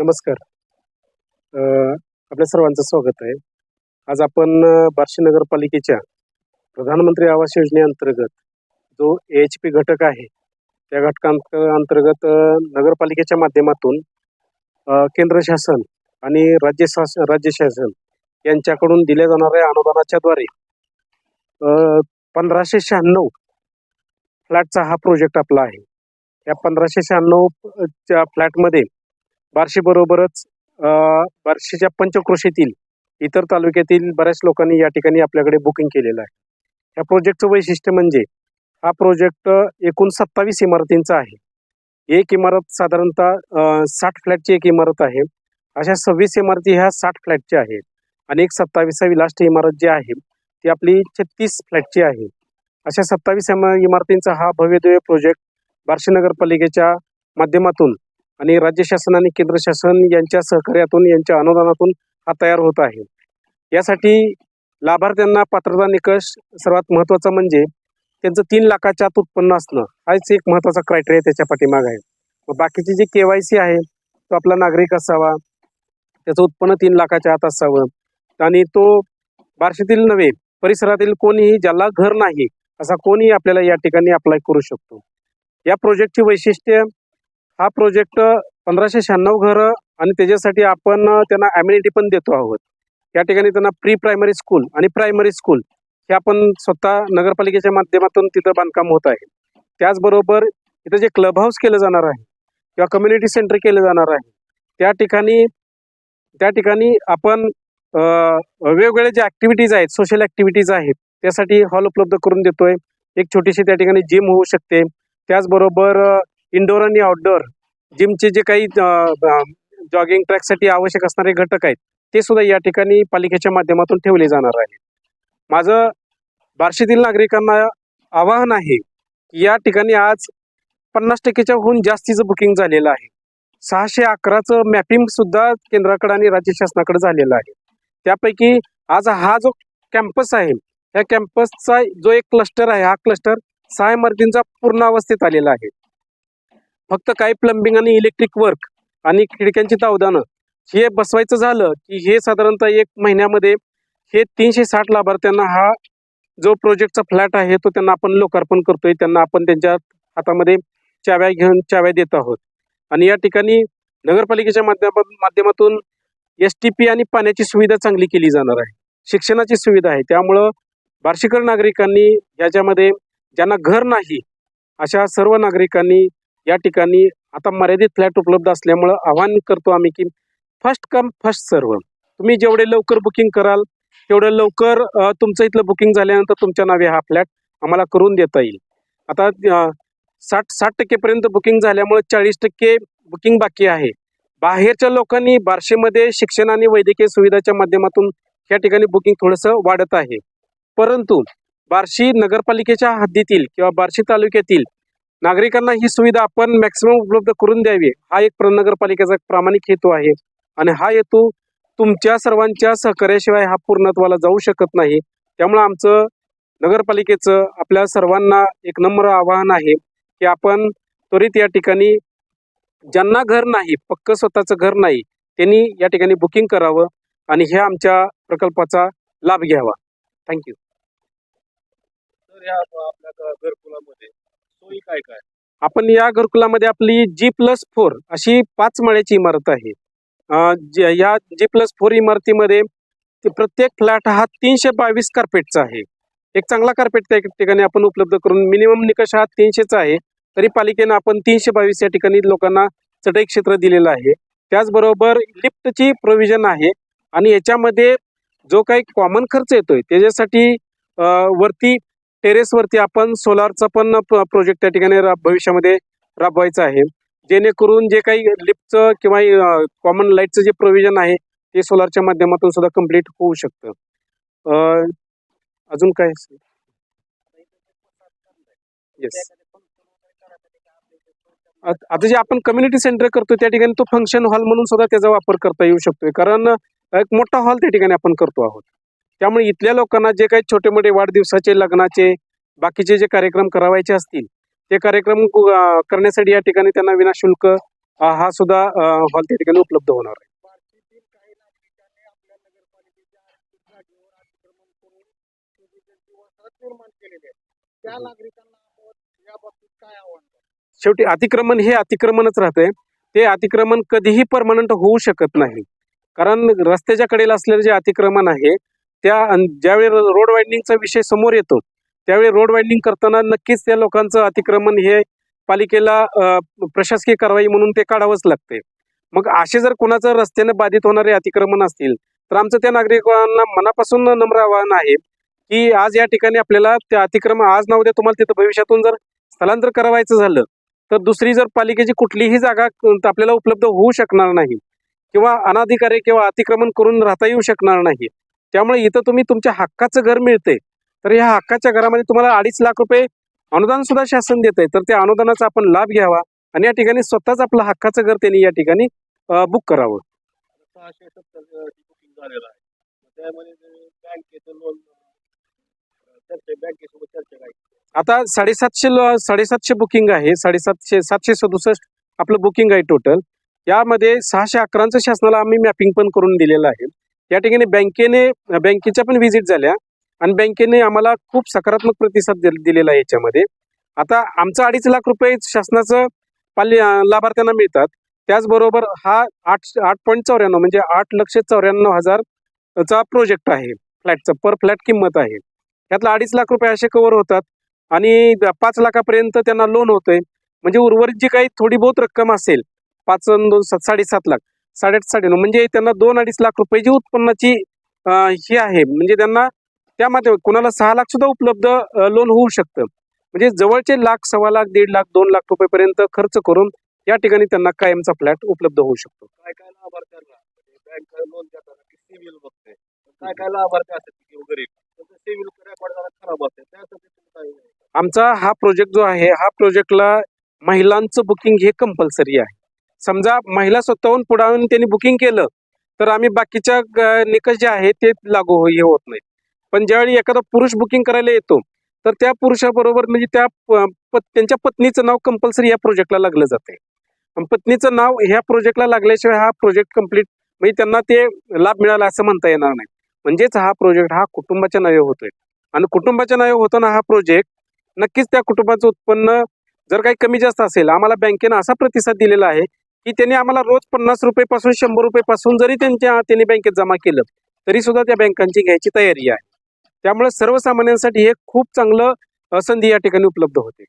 नमस्कार. आपल्या सर्वांचं स्वागत आहे. आज आपण बार्शी नगरपालिकेच्या प्रधानमंत्री आवास योजनेअंतर्गत जो एच पी घटक आहे त्या घटकांतर्गत अंतर्गत नगरपालिकेच्या माध्यमातून केंद्र शासन आणि राज्य शासन राज्य शासन यांच्याकडून दिल्या जाणाऱ्या अनुदानाच्या द्वारे पंधराशे शहाण्णव फ्लॅटचा हा प्रोजेक्ट आपला आहे. या पंधराशे शहाण्णवच्या फ्लॅटमध्ये बार्शीबरोबरच बार्शीच्या पंचक्रोशीतील इतर तालुक्यातील बऱ्याच लोकांनी या ठिकाणी आपल्याकडे बुकिंग केलेलं आहे. या प्रोजेक्टचं वैशिष्ट्य म्हणजे हा प्रोजेक्ट एकूण सत्तावीस इमारतींचा आहे. एक इमारत साधारणतः साठ फ्लॅटची एक इमारत आहे. अशा सव्वीस इमारती ह्या साठ फ्लॅटच्या आहेत आणि एक सत्तावीसावी लास्ट इमारत जी आहे ती आपली छत्तीस फ्लॅटची आहे. अशा सत्तावीस इमारतींचा हा भव्यदिव्य प्रोजेक्ट बार्शी नगरपालिकेच्या माध्यमातून आणि राज्य शासन आणि केंद्र शासन यांच्या सहकार्यातून यांच्या अनुदानातून हा तयार होत आहे. यासाठी लाभार्थ्यांना पात्रता निकष सर्वात महत्त्वाचा म्हणजे त्यांचं तीन लाखाच्या आत उत्पन्न असणं हाच एक महत्त्वाचा क्रायटेरिया त्याच्या पाठीमाग आहे. बाकीची जी के वाय सी आहे तो आपला नागरिक असावा त्याचं उत्पन्न तीन लाखाच्या आत असावं. आणि तो बार्शीतील नव्हे परिसरातील कोणीही ज्याला घर नाही असा कोणीही आपल्याला या ठिकाणी अप्लाय करू शकतो. या प्रोजेक्टची वैशिष्ट्य हा प्रोजेक्ट पंधराशे शहाण्णव घरं आणि त्याच्यासाठी आपण त्यांना ॲम्युनिटी पण देतो आहोत. या ठिकाणी त्यांना प्री प्रायमरी स्कूल आणि प्रायमरी स्कूल हे आपण स्वतः नगरपालिकेच्या माध्यमातून तिथं बांधकाम होत आहे. त्याचबरोबर इथं जे क्लब हाऊस केलं जाणार आहे किंवा कम्युनिटी सेंटर केलं जाणार आहे त्या ठिकाणी त्या ठिकाणी आपण वेगवेगळ्या ज्या ॲक्टिव्हिटीज आहेत सोशल ॲक्टिव्हिटीज आहेत त्यासाठी हॉल उपलब्ध करून देतोय. एक छोटीशी त्या ठिकाणी जिम होऊ शकते. त्याचबरोबर इनडोअर आणि आउटडोअर जिमचे जे काही जॉगिंग ट्रॅकसाठी आवश्यक असणारे घटक आहेत ते सुद्धा या ठिकाणी पालिकेच्या माध्यमातून ठेवले जाणार आहे माझं बार्शीतील नागरिकांना आवाहन आहे की या ठिकाणी आज पन्नास टक्केच्याहून जास्तीचं बुकिंग झालेलं आहे. सहाशे अकराचं मॅपिंग सुद्धा केंद्राकडे आणि राज्य शासनाकडे झालेलं आहे. त्यापैकी आज हा जो कॅम्पस आहे या कॅम्पसचा जो एक क्लस्टर आहे हा क्लस्टर सहा इमारतींचा पूर्ण अवस्थेत आलेला आहे. फक्त काही प्लंबिंग आणि इलेक्ट्रिक वर्क आणि खिडक्यांची तावदानं हे बसवायचं झालं की हे साधारणतः एक महिन्यामध्ये हे तीनशे साठ लाभार्थ्यांना हा जो प्रोजेक्टचा फ्लॅट आहे तो त्यांना आपण लोकार्पण करतोय. त्यांना आपण त्यांच्या हातामध्ये चाव्या घेऊन चाव्या देत आहोत. आणि या ठिकाणी नगरपालिकेच्या माध्यमा माध्यमातून एस टी पी आणि पाण्याची सुविधा चांगली केली जाणार आहे. शिक्षणाची सुविधा आहे. त्यामुळं बार्शीकर नागरिकांनी याच्यामध्ये ज्यांना घर नाही अशा सर्व नागरिकांनी या ठिकाणी आता मर्यादित फ्लॅट उपलब्ध असल्यामुळं आवाहन करतो आम्ही की फर्स्ट कम फर्स्ट सर्व तुम्ही जेवढे लवकर बुकिंग कराल तेवढं लवकर तुमचं इथलं बुकिंग झाल्यानंतर तुमच्या नावे हा फ्लॅट आम्हाला करून देता येईल. आता साठ साठ टक्केपर्यंत बुकिंग झाल्यामुळे चाळीस टक्के बुकिंग बाकी आहे. बाहेरच्या लोकांनी बार्शीमध्ये शिक्षण आणि वैद्यकीय सुविधाच्या माध्यमातून या ठिकाणी बुकिंग थोडंसं वाढत आहे. परंतु बार्शी नगरपालिकेच्या हद्दीतील किंवा बार्शी तालुक्यातील नागरिकांना ही सुविधा आपण मॅक्सिमम उपलब्ध करून द्यावी. हा एक प्र- नगरपालिकेचा एक प्रामाणिक हेतू आहे. आणि हा हेतू तुमच्या सर्वांच्या सहकार्याशिवाय हा पूर्णत्वाला जाऊ शकत नाही. त्यामुळं आमचं नगरपालिकेचं आपल्या सर्वांना एक नम्र आवाहन आहे की आपण त्वरित या ठिकाणी ज्यांना घर नाही पक्क स्वतःचं घर नाही त्यांनी या ठिकाणी बुकिंग करावं आणि ह्या आमच्या प्रकल्पाचा लाभ घ्यावा. थँक्यू तर या आपल्या घरकुलामध्ये काय काय? आपण या घरकुलामध्ये आपली जी प्लस फोर अशी पाच माळ्याची इमारत आहे. या जी प्लस फोर इमारतीमध्ये प्रत्येक फ्लॅट हा तीनशे बावीस कार्पेटचा आहे. एक चांगला कार्पेट त्या ठिकाणी आपण उपलब्ध करून मिनिमम निकष हा तीनशेचा आहे. तरी पालिकेनं आपण तीनशे बावीस या ठिकाणी लोकांना चटई क्षेत्र दिलेलं आहे. त्याचबरोबर लिफ्टची प्रोव्हिजन आहे आणि याच्यामध्ये जो काही कॉमन खर्च येतोय त्याच्यासाठी वरती टेरेसवरती आपण सोलारचा पण प्रोजेक्ट त्या ठिकाणी भविष्यामध्ये राबवायचा आहे. जेणेकरून जे काही लिफ्टचं किंवा कॉमन लाईटचं जे प्रोव्हिजन आहे ते सोलारच्या माध्यमातून सुद्धा कंप्लीट होऊ शकतं. अजून काय? येस आता जे आपण कम्युनिटी सेंटर करतो त्या ठिकाणी तो फंक्शन हॉल म्हणून सुद्धा त्याचा वापर करता येऊ शकतोय. कारण एक मोठा हॉल त्या ठिकाणी आपण करतो आहोत. त्यामुळे इथल्या लोकांना जे काही छोटे मोठे वाढदिवसाचे लग्नाचे बाकीचे जे कार्यक्रम करावायचे असतील ते कार्यक्रम करण्यासाठी या ठिकाणी त्यांना विनाशुल्क हा सुद्धा हॉल त्या ठिकाणी उपलब्ध होणार आहे. शेवटी अतिक्रमण हे अतिक्रमणच राहते ते अतिक्रमण कधीही परमनंट होऊ शकत नाही. कारण रस्त्याच्या कडेला असलेलं जे अतिक्रमण आहे त्या ज्यावेळी रोड वायडिंगचा विषय समोर येतो त्यावेळी रोड वायडिंग करताना नक्कीच त्या लोकांचं अतिक्रमण हे पालिकेला प्रशासकीय कारवाई म्हणून ते काढावंच लागते मग असे जर कोणाचं रस्त्याने बाधित होणारे अतिक्रमण असतील तर आमचं त्या नागरिकांना मनापासून नम्र आवाहन आहे की आज या ठिकाणी आपल्याला त्या अतिक्रमण आज ना उद्या तुम्हाला तिथं भविष्यातून जर स्थलांतर करावायचं झालं तर दुसरी जर पालिकेची कुठलीही जागा आपल्याला उपलब्ध होऊ शकणार नाही किंवा अनाधिकारी किंवा अतिक्रमण करून राहता येऊ शकणार नाही त्यामुळे इथं तुम्ही तुमच्या हक्काचं घर मिळते तर या हक्काच्या घरामध्ये तुम्हाला अडीच लाख रुपये अनुदान सुद्धा शासन देत आहे तर त्या अनुदानाचा आपण लाभ घ्यावा आणि या ठिकाणी स्वतःच आपलं हक्काचं घर त्यांनी या ठिकाणी बुक करावं. आता साडेसातशे साडेसातशे बुकिंग आहे. साडेसातशे सातशे सदुसष्ट आपलं बुकिंग आहे टोटल यामध्ये सहाशे अकरांचं शासनाला आम्ही मॅपिंग पण करून दिलेलं आहे. या ठिकाणी बँकेने बँकेच्या पण व्हिजिट झाल्या. आणि बँकेने आम्हाला खूप सकारात्मक प्रतिसाद दिलेला आहे याच्यामध्ये. आता आमचा अडीच लाख रुपये शासनाचं पाल्य लाभार्थ्यांना मिळतात. त्याचबरोबर हा आठ आठ पॉईंट चौऱ्याण्णव म्हणजे आठ लक्ष चौऱ्याण्णव हजार चा प्रोजेक्ट आहे. फ्लॅटचा पर फ्लॅट किंमत आहे. त्यातला अडीच लाख रुपये असे कव्हर होतात. आणि पाच लाखापर्यंत त्यांना लोन होतंय. म्हणजे उर्वरित जी काही थोडी बहुत रक्कम असेल पाच दोन सात साडेसात लाख साडेआठ साडेनऊ. म्हणजे त्यांना दोन अडीच लाख रुपये जी उत्पन्नाची ही आहे. म्हणजे त्यांना त्यामध्ये कुणाला सहा लाख सुद्धा उपलब्ध लोन होऊ शकतं. म्हणजे जवळचे लाख सव्वा लाख दीड लाख दोन लाख रुपयेपर्यंत खर्च करून या ठिकाणी त्यांना कायमचा फ्लॅट उपलब्ध होऊ शकतो. काय काय लाभार्थ्यांना? बँक लोन देताना सिव्हिल बघते? काय काय लाभार्थी असतात की किंवा गरीब त्यांचं सिव्हिल रेकॉर्ड जरा खराब असते. त्यासाठी तुम्ही काय आमचा हा प्रोजेक्ट जो आहे हा प्रोजेक्टला महिलांचं बुकिंग हे कंपल्सरी आहे. समजा महिला स्वतःहून पुढावून त्यांनी बुकिंग केलं तर आम्ही बाकीच्या निकष जे आहे ते लागू हो- हे होत नाहीत. पण ज्यावेळी एखादा पुरुष बुकिंग करायला येतो तर त्या पुरुषाबरोबर म्हणजे त्या प- त्यांच्या पत्नीचं नाव कंपल्सरी या प्रोजेक्टला लागलं जाते पत्नीचं नाव ह्या प्रोजेक्टला लागल्याशिवाय हा प्रोजेक्ट कंप्लीट म्हणजे त्यांना ते लाभ मिळाला असं म्हणता येणार नाही. म्हणजेच हा प्रोजेक्ट हा कुटुंबाच्या नावे होतोय. आणि कुटुंबाच्या नावे होताना हा प्रोजेक्ट नक्कीच त्या कुटुंबाचं उत्पन्न जर काही कमी जास्त असेल आम्हाला बँकेनं असा प्रतिसाद दिलेला आहे की त्यांनी आम्हाला रोज पन्नास रुपयेपासून शंभर रुपयेपासून जरी त्यांच्या त्यांनी बँकेत जमा केलं तरी सुद्धा त्या बँकांची घ्यायची तयारी आहे. त्यामुळे सर्वसामान्यांसाठी हे खूप चांगलं संधी या ठिकाणी उपलब्ध होते.